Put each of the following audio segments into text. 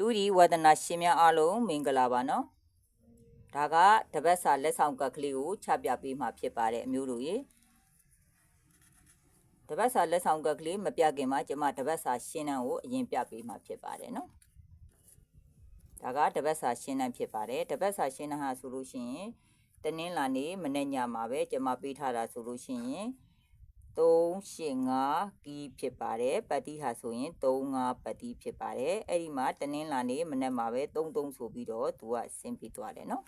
တူဒီဝဒနာရှင်များအားလုံးမင်္ဂလာပါနော်ဒါကတပတ်စာလက်ဆောင်ကတ်ကလေးကိုချပြပေးမှာဖြစ်ပါတယ်အမျိုးတို့ရေတပတ်စာလက်ဆောင်ကတ်ကလေးမပြခင်မှာကျွန်မတပတ်စာရှင်းနှံကိုအရင်ပြပေးမှာဖြစ်ပါတယ်နော်ဒါကတပတ်စာရှင်းနှံဖြစ်ပါတယ်တပတ်စာရှင်းနှံဟာဆိုလို့ရှိရင်တနင်္လာနေ့မနေ့ညမှာပဲကျွန်မပေးထားတာဆိုလို့ရှိရင် 385ကီးဖြစ်ပါတယ်ပတ်တိဟာဆိုရင်35ပတ်တိဖြစ်ပါတယ်အဲ့ဒီမှာတနင်္လာနေ့မနေ့မှာပဲ33ဆိုပြီးတော့သူကဆင်းပြီးသွားတယ်နော်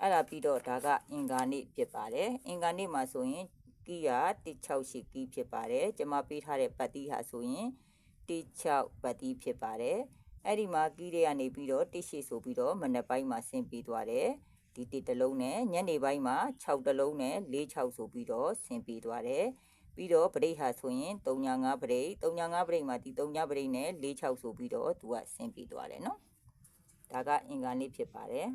အဲ့ဒါပြီးတော့ဒါကအင်္ဂါနေ့ဖြစ်ပါတယ်အင်္ဂါနေ့မှာဆိုရင်ကီးက168ကီးဖြစ်ပါတယ်ကျွန်မပေးထားတဲ့ပတ်တိဟာဆိုရင်16ပတ်တိဖြစ်ပါတယ်အဲ့ဒီမှာကီးတွေကနေပြီးတော့18ဆိုပြီးတော့မနေ့ပိုင်းမှာဆင်းပြီးသွားတယ် ဒီတစ်တလုံးနဲ့ညနေပိုင်းမှာ6တလုံးနဲ့46ဆိုပြီးတော့ဆင်ပြေသွားတယ်ပြီးတော့ပရိတ်ဟာဆိုရင်35ပရိတ်35ပရိတ်မှာဒီ39ပရိတ်နဲ့46ဆိုပြီးတော့သူကဆင်ပြေသွားတယ်နော်ဒါကအင်္ဂါနေ့ဖြစ်ပါတယ်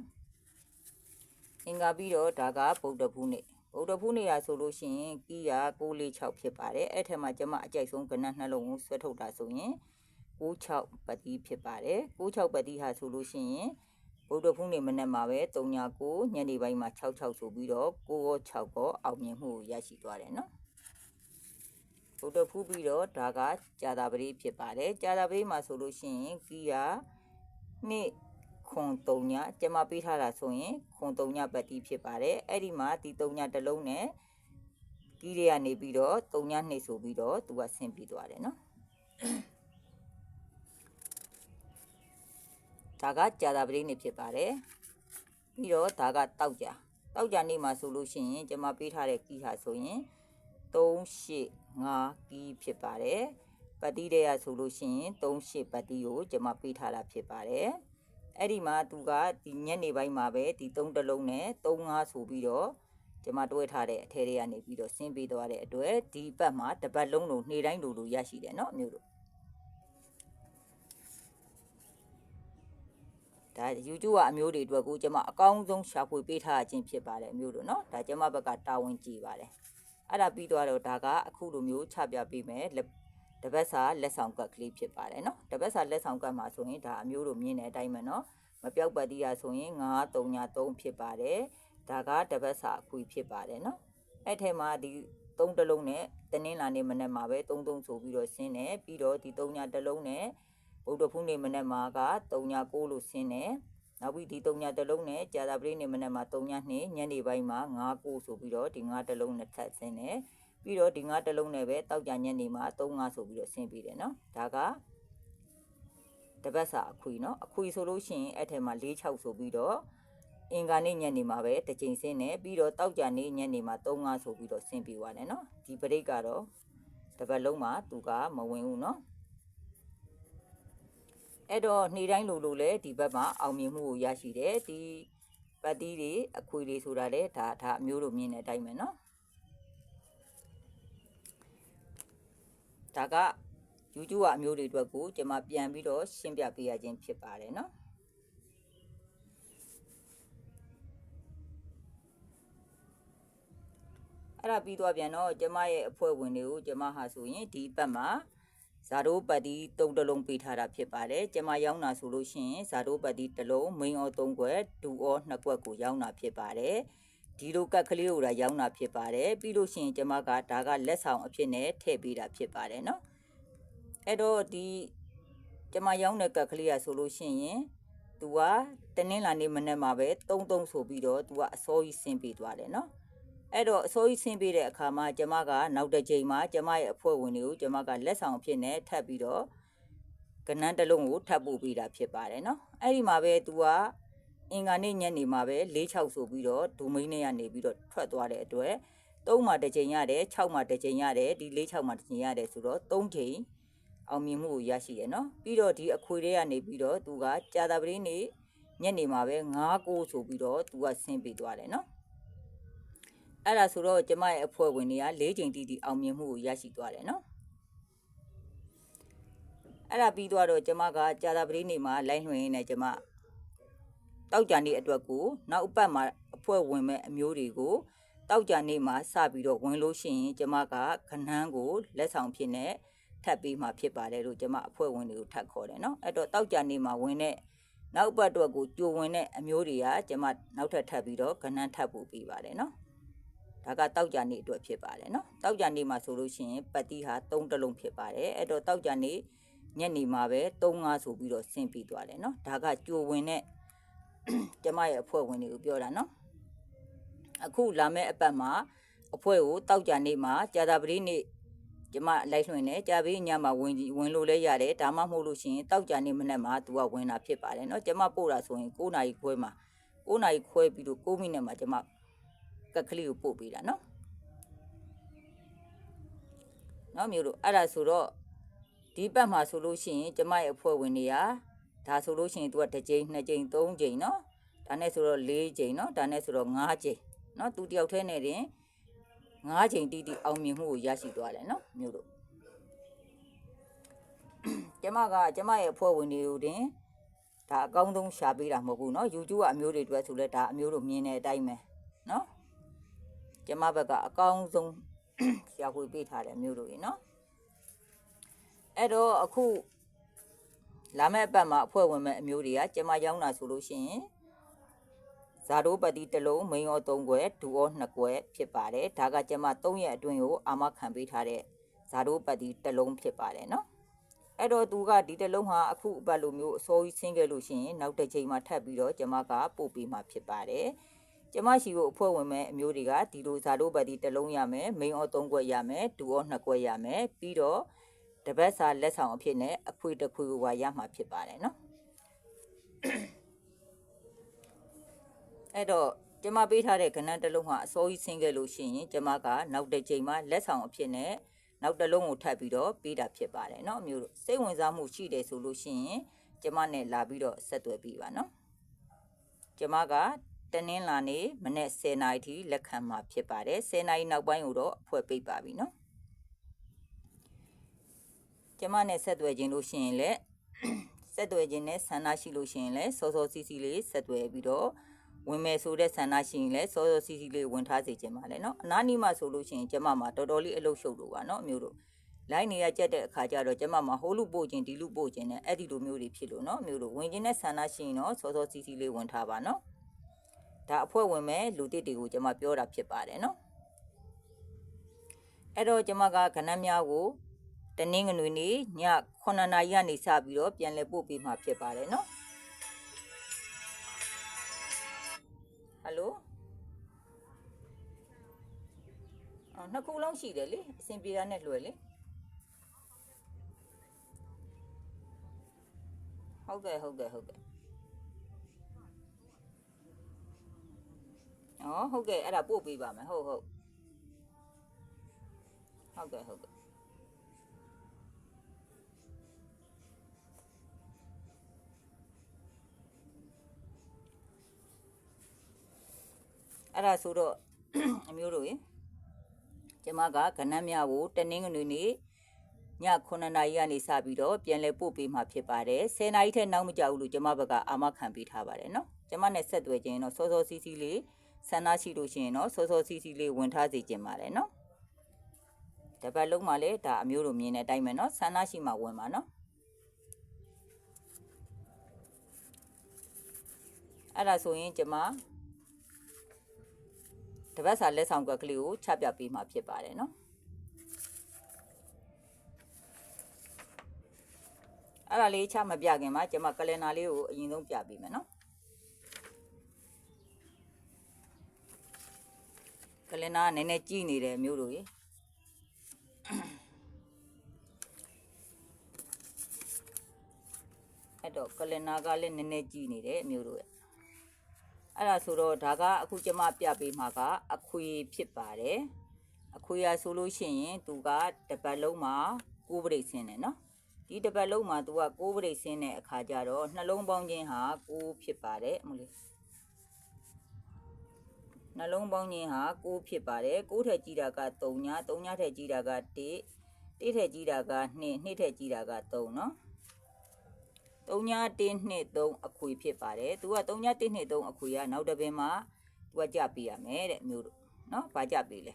အင်္ဂါပြီးတော့ဒါကဗုဒ္ဓဖူးနေ့ဗုဒ္ဓဖူးနေ့ရာဆိုလို့ရှိရင်ကီးရ646ဖြစ်ပါတယ်အဲ့ထက်မှာကျွန်မအကြိုက်ဆုံးကဏ္ဍနှလုံးကိုဆွဲထုတ်တာဆိုရင်96ပတိဖြစ်ပါတယ်96ပတိဟာဆိုလို့ရှိရင် ဗုဒ္ဓဖူးနေ့မနက်မှာပဲ39ညနေပိုင်းမှာ66ဆိုပြီးတော့9ရော6ရောအောင်မြင်မှုကိုရရှိသွားတယ်နော်ဗုဒ္ဓဖူးပြီးတော့ဒါကကြာတာပရိဖြစ်ပါတယ်ကြာတာပရိမှာဆိုလို့ရှိရင်ကီးရနေ့ခွန်3ညကျမပေးထားတာဆိုရင်ခွန်3ညပတ်တိဖြစ်ပါတယ်အဲ့ဒီမှာဒီ3ညတစ်လုံးနဲ့ကီးတွေကနေပြီးတော့3ညနှိပ်ဆိုပြီးတော့သူကဆင်းပြီးသွားတယ်နော် ဒါကကြာတာပရိနေဖြစ်ပါတယ်ပြီးတော့ဒါကတောက်ကြတောက်ကြနေ့မှာဆိုလို့ရှိရင်ကျွန်မပေးထားတဲ့ကီးဟာဆိုရင်385ကီးဖြစ်ပါတယ်ပတ်တိတဲ့ရဆိုလို့ရှိရင်38ပတ်တိကိုကျွန်မပေးထားတာဖြစ်ပါတယ်အဲ့ဒီမှာသူကဒီညနေပိုင်းမှာပဲဒီ3တလုံးနဲ့35ဆိုပြီးတော့ကျွန်မတွဲထားတဲ့အထဲတွေကနေပြီးတော့ဆင်းပေးသွားတဲ့အတွက်ဒီပတ်မှာတစ်ပတ်လုံးလုံးနေ့တိုင်းလိုလိုရရှိတယ်เนาะမျိုးတို့ ဒါ YouTube ကအမျိုးတွေအတွက်ကိုကျွန်မအကောင်းဆုံးရှာဖွေပေးထားခြင်းဖြစ်ပါတယ်အမျိုးတို့နော်ဒါကျွန်မဘက်ကတာဝန်ကြီးပါတယ်အဲ့ဒါပြီးတော့ဒါကအခုလိုမျိုးချပြပေးမယ်တပတ်စာလက်ဆောင်ကတ်ကလေးဖြစ်ပါတယ်နော်တပတ်စာလက်ဆောင်ကတ်မှာဆိုရင်ဒါအမျိုးတို့မြင်တဲ့အတိုင်းပဲနော်မပြောက်ပတ်တိရဆိုရင်933ဖြစ်ပါတယ်ဒါကတပတ်စာအခွေဖြစ်ပါတယ်နော်အဲ့ထဲမှာဒီ3တလုံးနဲ့တနင်္လာနေ့မနေ့မှာပဲ3 3ဆိုပြီးတော့ဆင်းတယ်ပြီးတော့ဒီ3ညတလုံးနဲ့ ဗုဒ္ဓဖူးနေ့မနေ့မှာက3ည6လို့ဆင်းတယ်နောက်ပြီးဒီ3ညတလုံးနဲ့ကြာသပတေးနေ့မနေ့မှာ3ည2ညနေပိုင်းမှာ9 9ဆိုပြီးတော့ဒီ9တလုံးနဲ့ထပ်ဆင်းတယ်ပြီးတော့ဒီ9တလုံးနဲ့ပဲတောက်ကြညနေမှာ3 5ဆိုပြီးတော့ဆင်းပြီးတယ်နော်ဒါကတပတ်စာအခွေနော်အခွေဆိုလို့ရှိရင်အဲ့ထဲမှာ4 6ဆိုပြီးတော့အင်္ဂါနေ့ညနေမှာပဲတစ်ချိန်ဆင်းတယ်ပြီးတော့တောက်ကြနေ့ညနေမှာ3 5ဆိုပြီးတော့ဆင်းပြီးသွားတယ်နော်ဒီပရိတ်ကတော့တပတ်လုံးမှာသူကမဝင်ဘူးနော် အဲ့တော့နေ့တိုင်းလိုလိုလဲဒီဘက်မှာအောင်မြင်မှုကိုရရှိတယ်ဒီပတ်တီးတွေအခွေတွေဆိုတာလဲဒါဒါအမျိုးလိုမြင်တဲ့အတိုင်းပဲเนาะဒါက YouTube ကအမျိုးတွေအတွက်ကိုကျွန်မပြန်ပြီးတော့ရှင်းပြပေးရခြင်းဖြစ်ပါတယ်เนาะအဲ့ဒါပြီးတော့ပြန်တော့ကျမရဲ့အဖွဲ့ဝင်တွေကိုကျမဟာဆိုရင်ဒီဘက်မှာ ဇာတိုးပတ်တီတုံးတလုံးပေးထားတာဖြစ်ပါတယ်ကျမရောင်းတာဆိုလို့ရှိရင်ဇာတိုးပတ်တီတစ်လုံးမိန်အောသုံးခွက်ဒူအောနှစ်ခွက်ကိုရောင်းတာဖြစ်ပါတယ်ဒီလိုကတ်ကလေးကိုဒါရောင်းတာဖြစ်ပါတယ်ပြီးလို့ရှိရင်ကျမကဒါကလက်ဆောင်အဖြစ်နဲ့ထည့်ပေးတာဖြစ်ပါတယ်နော်အဲ့တော့ဒီကျမရောင်းတဲ့ကတ်ကလေးရဆိုလို့ရှိရင်သူကတနင်္လာနေ့မနေ့မှာပဲ33ဆိုပြီးတော့သူကအစောကြီးဆင်းပေးသွားတယ်နော် အဲ့တော့အစိုးရဆင်းပေးတဲ့အခါမှာကျမကနောက်တစ်ချိန်မှာကျမရဲ့အဖွဲ့ဝင်တွေကိုကျမကလက်ဆောင်အဖြစ်နဲ့ထပ်ပြီးတော့ကနန်းတစ်လုံးကိုထပ်ပို့ပေးတာဖြစ်ပါတယ်နော်အဲ့ဒီမှာပဲသူကအင်္ဂါနေ့ညနေမှာပဲ46ဆိုပြီးတော့ဒိုမိန်းနဲ့ကနေပြီးတော့ထွက်သွားတဲ့အတွက်3မှာတစ်ချိန်ရတယ်6မှာတစ်ချိန်ရတယ်ဒီ46မှာတစ်ချိန်ရတယ်ဆိုတော့3ချိန်အောင်မြင်မှုကိုရရှိတယ်နော်ပြီးတော့ဒီအခွေတွေကနေပြီးတော့သူကကြာတာပရင်းနေညနေမှာပဲ9ကိုဆိုပြီးတော့သူကဆင်းပေးသွားတယ်နော် အဲ့ဒါဆိုတော့ကျမရဲ့အဖွဲ့ဝင်တွေက၄ချိန်တီးတီးအောင်မြင်မှုကိုရရှိသွားတယ်နော်အဲ့ဒါပြီးသွားတော့ကျမကကြာတာပရိနေမှာလိုင်းလွှင့်ရင်းနဲ့ကျမတောက်ကြနေအတွက်ကိုနောက်အပတ်မှာအဖွဲ့ဝင်မဲ့အမျိုးတွေကိုတောက်ကြနေမှာစပြီးတော့ဝင်လို့ရှိရင်ကျမကခဏန်းကိုလက်ဆောင်ဖြစ်နေထပ်ပြီးမှဖြစ်ပါတယ်လို့ကျွန်မအဖွဲ့ဝင်တွေကိုထပ်ခေါ်တယ်နော်အဲ့တော့တောက်ကြနေမှာဝင်တဲ့နောက်ပတ်တော့ကိုကြိုဝင်တဲ့အမျိုးတွေကကျွန်မနောက်ထပ်ထပ်ပြီးတော့ကဏ္ဍထပ်ဖို့ပြီးပါတယ်နော် ဒါကတောက်ကြနေအတွက်ဖြစ်ပါတယ်နော်တောက်ကြနေမှာဆိုလို့ရှိရင်ပတ်တိဟာ3တလုံးဖြစ်ပါတယ်အဲ့တော့တောက်ကြနေညက်နေမှာပဲ35ဆိုပြီးတော့ဆင်းပြီးသွားတယ်နော်ဒါကကြိုဝင်တဲ့ကျမရဲ့အဖွဲ့ဝင်တွေကိုပြောတာနော်အခုလာမယ့်အပတ်မှာအဖွဲ့ကိုတောက်ကြနေမှာကြာတာပတိနေ့ကျမလိုက်လွှင့်တယ်ကြာပြီးညမှာဝင်ဝင်လို့လဲရတယ်ဒါမှမဟုတ်လို့ရှိရင်တောက်ကြနေမနေ့မှာ तू ကဝင်တာဖြစ်ပါတယ်နော်ကျမပို့တာဆိုရင်9နာရီခွဲမှာ9နာရီခွဲပြီးတော့9မိနစ်မှာကျမ ကက်ကလေးကိုပို့ပေးတာเนาะเนาะမျိုးတို့အဲ့ဒါဆိုတော့ဒီပတ်မှာဆိုလို့ရှိရင်ကျမရဲ့အဖွဲ့ဝင်တွေကဒါဆိုလို့ရှိရင်သူကတစ်ကြိမ်နှစ်ကြိမ်သုံးကြိမ်เนาะဒါနဲ့ဆိုတော့၄ကြိမ်เนาะဒါနဲ့ဆိုတော့၅ကြိမ်เนาะသူတယောက်တည်းနဲ့တင်၅ချိန်တိတိအောင်မြင်မှုကိုရရှိသွားတယ်နော်မျိုးတို့ကျမကကျမရဲ့အဖွဲ့ဝင်တွေကိုတင်ဒါအကောင်းဆုံးရှာပေးတာမဟုတ်ဘူးเนาะ YouTube ကအမျိုးတွေအတွက်ဆိုလဲဒါအမျိုးတို့မြင်တဲ့အတိုင်းပဲเนาะ ကျမဘက်ကအကောင်းဆုံးရှာဖွေပေးထားတယ်မျိုးတို့ရေနော်အဲ့တော့အခုလာမယ့်အပတ်မှာအဖွဲ့ဝင်မဲ့အမျိုးတွေကကျမရောက်လာဆိုလို့ရှိရင်ဇာတိုးပတိတလုံးမိန်ရော၃ခွဲဒူရော၂ခွဲဖြစ်ပါတယ်ဒါကကျမ၃ရက်အတွင်းကိုအာမခံပေးထားတဲ့ဇာတိုးပတိတလုံးဖြစ်ပါတယ်နော်အဲ့တော့သူကဒီတလုံးဟာအခုအပတ်လိုမျိုးအစိုးရဆင်းခဲ့လို့ရှိရင်နောက်တစ်ချိန်မှာထပ်ပြီးတော့ကျမကပို့ပေးမှာဖြစ်ပါတယ်။ ကျမရှိကိုအဖွဲ့ဝင်မဲ့အမျိုးတွေကဒီလိုဇာတိုးပတိတစ်လုံးရမယ်မိန်ရော3ခွဲရမယ်ဒူရော2ခွဲရမယ်ပြီးတော့တပတ်စာလက်ဆောင်အဖြစ်နဲ့အခွေတစ်ခွေကိုပါရမှာဖြစ်ပါတယ်เนาะအဲ့တော့ကျမပေးထားတဲ့ကဏ္ဍတစ်လုံးဟာအစိုးရဆင်းခဲ့လို့ရှိရင်ကျမကနောက်တစ်ချိန်မှာလက်ဆောင်အဖြစ်နဲ့နောက်တစ်လုံးကိုထပ်ပြီးတော့ပေးတာဖြစ်ပါတယ်เนาะအမျိုးတို့စိတ်ဝင်စားမှုရှိတယ်ဆိုလို့ရှိရင်ကျမနဲ့လာပြီးတော့ဆက်သွယ်ပြီးပါเนาะကျမက တနင်္လာနေ့မနေ့10နာရီထိလက်ခံမှာဖြစ်ပါတယ်10နာရီနောက်ပိုင်းကိုတော့အဖွဲ့ပိတ်ပါပြီနော်ကျမနဲ့ဆက်သွယ်ခြင်းလို့ရှိရင်လည်းဆက်သွယ်ခြင်းနဲ့ဆန္ဒရှိလို့ရှိရင်လည်းစောစောစီစီလေးဆက်သွယ်ပြီးတော့ဝင်မယ်ဆိုတဲ့ဆန္ဒရှိရင်လည်းစောစောစီစီလေးဝင်ထားစေခြင်းပါလေနော်အနာနီမဆိုလို့ရှိရင်ကျမမှာတော်တော်လေးအလုပ်ရှုပ်လို့ပါနော်အမျိုးတို့လိုက်နေရကြက်တဲ့အခါကျတော့ကျမမှာဟိုလူပို့ခြင်းဒီလူပို့ခြင်းနဲ့အဲ့ဒီလိုမျိုးတွေဖြစ်လို့နော်အမျိုးတို့ဝင်ခြင်းနဲ့ဆန္ဒရှိရင်တော့စောစောစီစီလေးဝင်ထားပါနော် ဒါအဖွဲ့ဝင်မဲ့လူတစ်တွေကိုကျမပြောတာဖြစ်ပါတယ်နော်အဲ့တော့ကျမကခဏများကိုတနင်္ဂနွေနေ့ည9နာရီကနေစပြီးတော့ပြန်လည်ပို့ပေးမှာဖြစ်ပါတယ်နော်ဟယ်လိုအော်နှစ်ခုလုံးရှိတယ်လေအဆင်ပြေတာနဲ့လွယ်လေဟုတ်ကဲ့ဟုတ်ကဲ့ဟုတ်ကဲ့ အော်ဟုတ်ကဲ့အဲ့ဒါပို့ပေးပါမယ်ဟုတ်ဟုတ်ဟုတ်ကဲ့ဟုတ်ကဲ့အဲ့ဒါဆိုတော့အမျိုးတို့ရေကျမကကဏ္ဍမြကိုတနင်္ဂနွေနေ့ည9နာရီကနေစပြီးတော့ပြန်လည်ပို့ပေးမှာဖြစ်ပါတယ်10နာရီထက်နောက်မကြဘူးလို့ကျမဘက်ကအာမခံပေးထားပါတယ်နော်ကျမနဲ့ဆက်သွယ်ခြင်းတော့စောစောစီးစီးလေး ဆန္ဒရှိလို့ရှိရင်တော့စောစောစီးစီးလေးဝင်ထားစေခြင်းပါတယ်နော်တပတ်လုံးမှလည်းဒါအမျိုးတို့မြင်တဲ့အတိုင်းပဲနော်ဆန္ဒရှိမှဝင်ပါနော်အဲ့ဒါဆိုရင်ကျမတပတ်စာလက်ဆောင်ကွက်ကလေးကိုချပြပေးမှာဖြစ်ပါတယ်နော်အဲ့ဒါလေးချမပြခင်မှာကျမကလင်နာလေးကိုအရင်ဆုံးပြပေးမယ်နော် ကလင်နာကနည်းနည်းကြီးနေတယ်မျိုးတို့ရေအဲ့တော့ကလင်နာကလည်းနည်းနည်းကြီးနေတယ်မျိုးတို့ရဲ့အဲ့ဒါဆိုတော့ဒါကအခုကျမပြပေးမှာကအခွေဖြစ်ပါတယ်အခွေရဆိုလို့ရှိရင်သူကတပတ်လုံးမှာကိုးပရိတ်ဆင်းတယ်နော်ဒီတပတ်လုံးမှာသူကကိုးပရိတ်ဆင်းတဲ့အခါကျတော့နှလုံးပေါင်းခြင်းဟာကိုးဖြစ်ပါတယ်အမလေး နှလုံးပေါင်းခြင်းဟာကိုးဖြစ်ပါတယ်ကိုးထက်ကြီးတာက3ည3ညထက်ကြီးတာက1 1ထက်ကြီးတာက2 2ထက်ကြီးတာက3နော်3ည1နှစ်3အခွေဖြစ်ပါတယ်သူက3ည1နှစ်3အခွေကနောက်တစ်ပင်မှာသူကကြပေးရမယ်တဲ့မျိုးတို့နော်ဘာကြပေးလဲ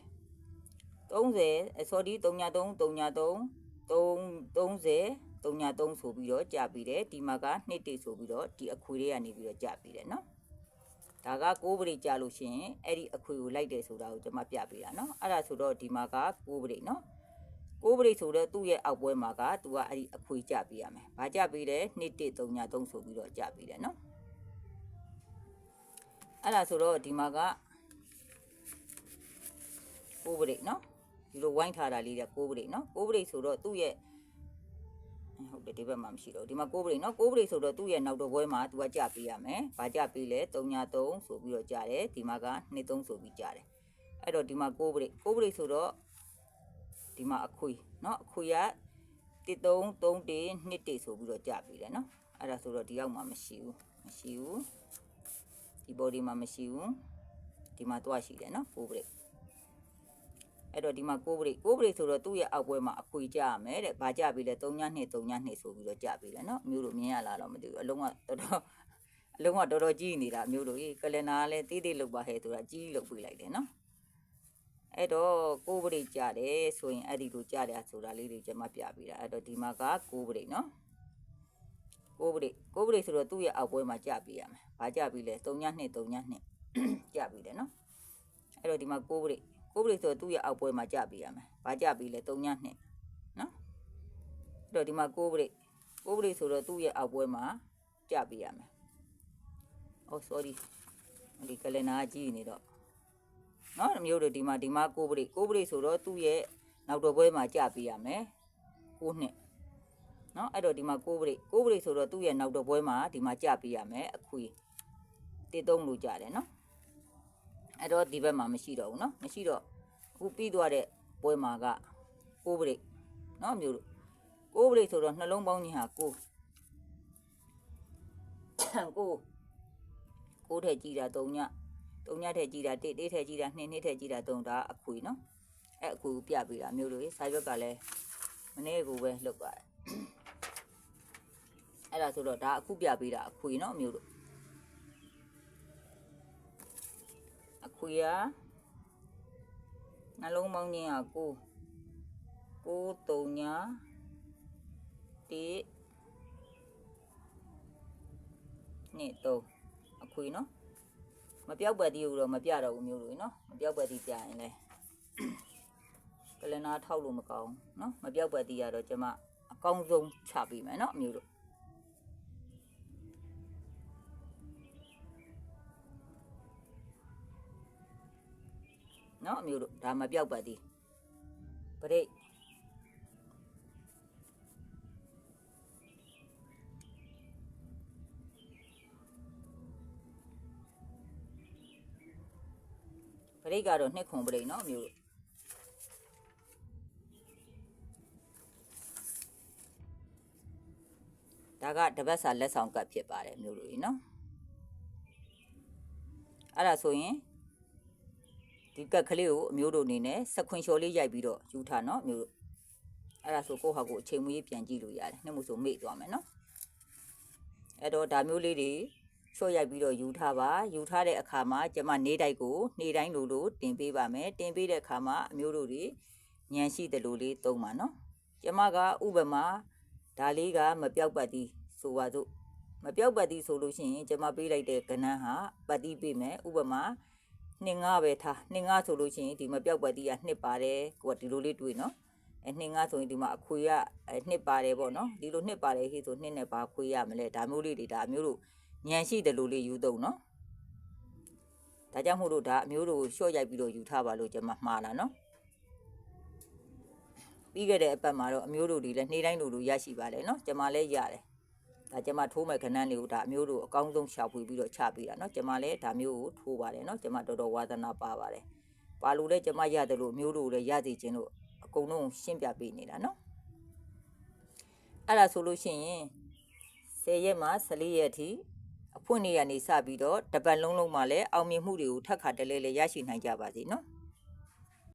30 sorry 3ည3 3ည3 30 33ဆိုပြီးတော့ကြာပြီးတယ်ဒီမှာကနှစ်တိဆိုပြီးတော့ဒီအခွေလေးကနေပြီးတော့ကြာပြီးတယ်နော် ဒါက6ပရိကြာလို့ရှိရင်အဲ့ဒီအခွေကိုလိုက်တယ်ဆိုတာကိုကျွန်မပြပေးတာနော်အဲ့ဒါဆိုတော့ဒီမှာက6ပရိနော်6ပရိဆိုတော့သူ့ရဲ့အောက်ပွဲမှာကသူကအဲ့ဒီအခွေကြာပေးရမယ်ဘာကြာပေးတယ်နှစ်တိ33ဆိုပြီးတော့ကြာပေးတယ်နော်အဲ့ဒါဆိုတော့ဒီမှာက6ပရိနော်ဒီလိုဝိုင်းထားတာလေးက6ပရိနော်6ပရိဆိုတော့သူ့ရဲ့ ဟုတ်တယ်ဒီဘက်မှာမရှိတော့ဘူးဒီမှာ6ပရိနော်6ပရိဆိုတော့သူ့ရဲ့နောက်တော့ဘွဲမှာသူကကြပေးရမယ်။ဘာကြပေးလဲ3ည3ဆိုပြီးတော့ကြတယ်ဒီမှာက23ဆိုပြီးကြတယ်။အဲ့တော့ဒီမှာ6ပရိ6ပရိဆိုတော့ဒီမှာအခွေနော်အခွေက13 3တေ2တေဆိုပြီးတော့ကြပေးတယ်နော်။အဲ့ဒါဆိုတော့ဒီရောက်မှာမရှိဘူးမရှိဘူးဒီ body မှာမရှိဘူးဒီမှာတော့ရှိတယ်နော်6ပရိ အဲ့တော့ဒီမှာ6ပရိ6ပရိဆိုတော့သူ့ရဲ့အောက်ပွဲမှာအခွေကြရမယ်တဲ့။ဘာကြပြီလဲ3ည2 3ည2ဆိုပြီးတော့ကြပြီလဲနော်။မျိုးတို့မြင်ရလားတော့မသိဘူး။အလုံးကတော်တော်အလုံးကတော်တော်ကြီးနေတာမျိုးတို့ကြီးကလနာကလည်းတေးသေးလောက်ပါဟဲ့ဆိုတာကြီးလောက်ပြလိုက်တယ်နော်။အဲ့တော့6ပရိကြတယ်ဆိုရင်အဲ့ဒီလိုကြတယ်ဆိုတာလေးတွေကျွန်မပြပေးတာ။အဲ့တော့ဒီမှာက6ပရိနော်။6ပရိ6ပရိဆိုတော့သူ့ရဲ့အောက်ပွဲမှာကြပြရမယ်။ဘာကြပြီလဲ3ည2 3ည2ကြပြီတယ်နော်။အဲ့တော့ဒီမှာ6ပရိ ကိုပရိဆိုသူ့ရဲ့အောက်ပွဲမှာကြပေးရမယ်။ဘာကြပေးလဲ3ည2နော်။အဲ့တော့ဒီမှာကိုပရိကိုပရိဆိုတော့သူ့ရဲ့အောက်ပွဲမှာကြပေးရမယ်။ Oh sorry ။ဒီကလနာကြီးနေတော့နော်မျိုးတို့ဒီမှာဒီမှာကိုပရိကိုပရိဆိုတော့သူ့ရဲ့နောက်တော့ပွဲမှာကြပေးရမယ်။ကိုနှစ်နော်အဲ့တော့ဒီမှာကိုပရိကိုပရိဆိုတော့သူ့ရဲ့နောက်တော့ပွဲမှာဒီမှာကြပေးရမယ်အခွေတေသုံးလို့ကြတယ်နော် အဲ့တော့ဒီဘက်မှာမရှိတော့ဘူးเนาะမရှိတော့အခုပြီးသွားတဲ့ပွဲမှာက6ပရိတ်เนาะမျိုးတို့6ပရိတ်ဆိုတော့နှလုံးပေါင်းခြင်းဟာ9 9 9ထည့်ကြည့်တာ3ည3ညထည့်ကြည့်တာ1 1ထည့်ကြည့်တာ2 2ထည့်ကြည့်တာ3ဒါအခွေเนาะအဲ့အခွေကိုပြပေးတာမျိုးတို့ရေစာရွက်ကလည်းမနေ့ကပဲလုပ်ပါတယ်အဲ့ဒါဆိုတော့ဒါအခုပြပေးတာအခွေเนาะမျိုးတို့ အခွေကနှလုံးပေါင်းခြင်းက9 9 3ည1နှစ်3အခွေနော်မပြောက်ပတ်တီးကိုတော့မပြတော့ဘူးမျိုးလို့နော်မပြောက်ပတ်တီးပြရင်လဲကလနာထောက်လို့မကောင်းနော် နော်မျိုးလို့နော်အမျိုးတို့ဒါမပြောက်ပါသည်ပရိတ်ပရိတ်ကတော့နှစ်ခွန်ပရိတ်နော်အမျိုးတို့ဒါကတပတ်စာလက်ဆောင်ကတ်ဖြစ်ပါတယ်မျိုးတို့ကြီးနော်အဲ့ဒါဆိုရင် ဒီကက်ကလေးကိုအမျိုးတို့အနေနဲ့စခွင်လျှော်လေးရိုက်ပြီးတော့ယူထားနော်အမျိုးတို့အဲ့ဒါဆိုကိုယ့်ဟာကိုယ်အချိန်မွေးပြန်ကြည့်လို့ရတယ်နှစ်မို့ဆိုမေ့သွားမယ်နော်အဲ့တော့ဒါမျိုးလေးတွေချော့ရိုက်ပြီးတော့ယူထားပါယူထားတဲ့အခါမှာကျမနေတိုက်ကိုနေတိုင်းလိုလိုတင်ပေးပါမယ်တင်ပေးတဲ့အခါမှာအမျိုးတို့တွေညံရှိတယ်လို့လေးသုံးပါနော်ကျမကဥပမာဒါလေးကမပြောက်ပတ်သည်ဆိုပါစို့မပြောက်ပတ်သည်ဆိုလို့ရှိရင်ကျမပေးလိုက်တဲ့ကဏ္ဍဟာပတ်တိပေးမယ်ဥပမာ နှစ်ငါပဲထားနှစ်ငါဆိုလို့ရှိရင်ဒီမပြောက်ပတ်တိကနှစ်ပါတယ်ကိုကဒီလိုလေးတွေ့နော်အဲနှစ်ငါဆိုရင်ဒီမှာအခွေကအဲနှစ်ပါတယ်ပေါ့နော်ဒီလိုနှစ်ပါတယ်ဟေးဆိုနှစ်နဲ့ပါခွေရမလဲဒါမျိုးလေးတွေဒါအမျိုးတို့ညံရှိတယ်လို့လေးယူသုံးနော်ဒါကြောင့်မို့လို့ဒါအမျိုးတို့ရှော့ရိုက်ပြီးတော့ယူထားပါလို့ကျွန်မမှားလာနော်ပြီးခဲ့တဲ့အပတ်မှာတော့အမျိုးတို့တွေလည်းနေ့တိုင်းလိုလိုရရှိပါတယ်နော်ကျွန်မလည်းရတယ် ဒါကျမထိုးမဲ့ခဏန်းလေးကိုဒါအမျိုးတို့အကောင်းဆုံးရှာဖွေပြီးတော့ချပေးတာเนาะကျမလည်းဒါမျိုးကိုထိုးပါတယ်เนาะကျမတော်တော်ဝါသနာပါပါတယ်ပါလို့လဲကျမရတယ်လို့မျိုးတို့လည်းရစီခြင်းလို့အကုန်လုံးရှင်းပြပေးနေတာเนาะအဲ့ဒါဆိုလို့ရှိရင်10ရက်မှ14ရက်အထိအဖွင့်နေရနေစပြီးတော့တပတ်လုံးလုံးမှလည်းအောင်မြင်မှုတွေကိုထပ်ခါတလဲလဲရရှိနိုင်ကြပါစေเนาะ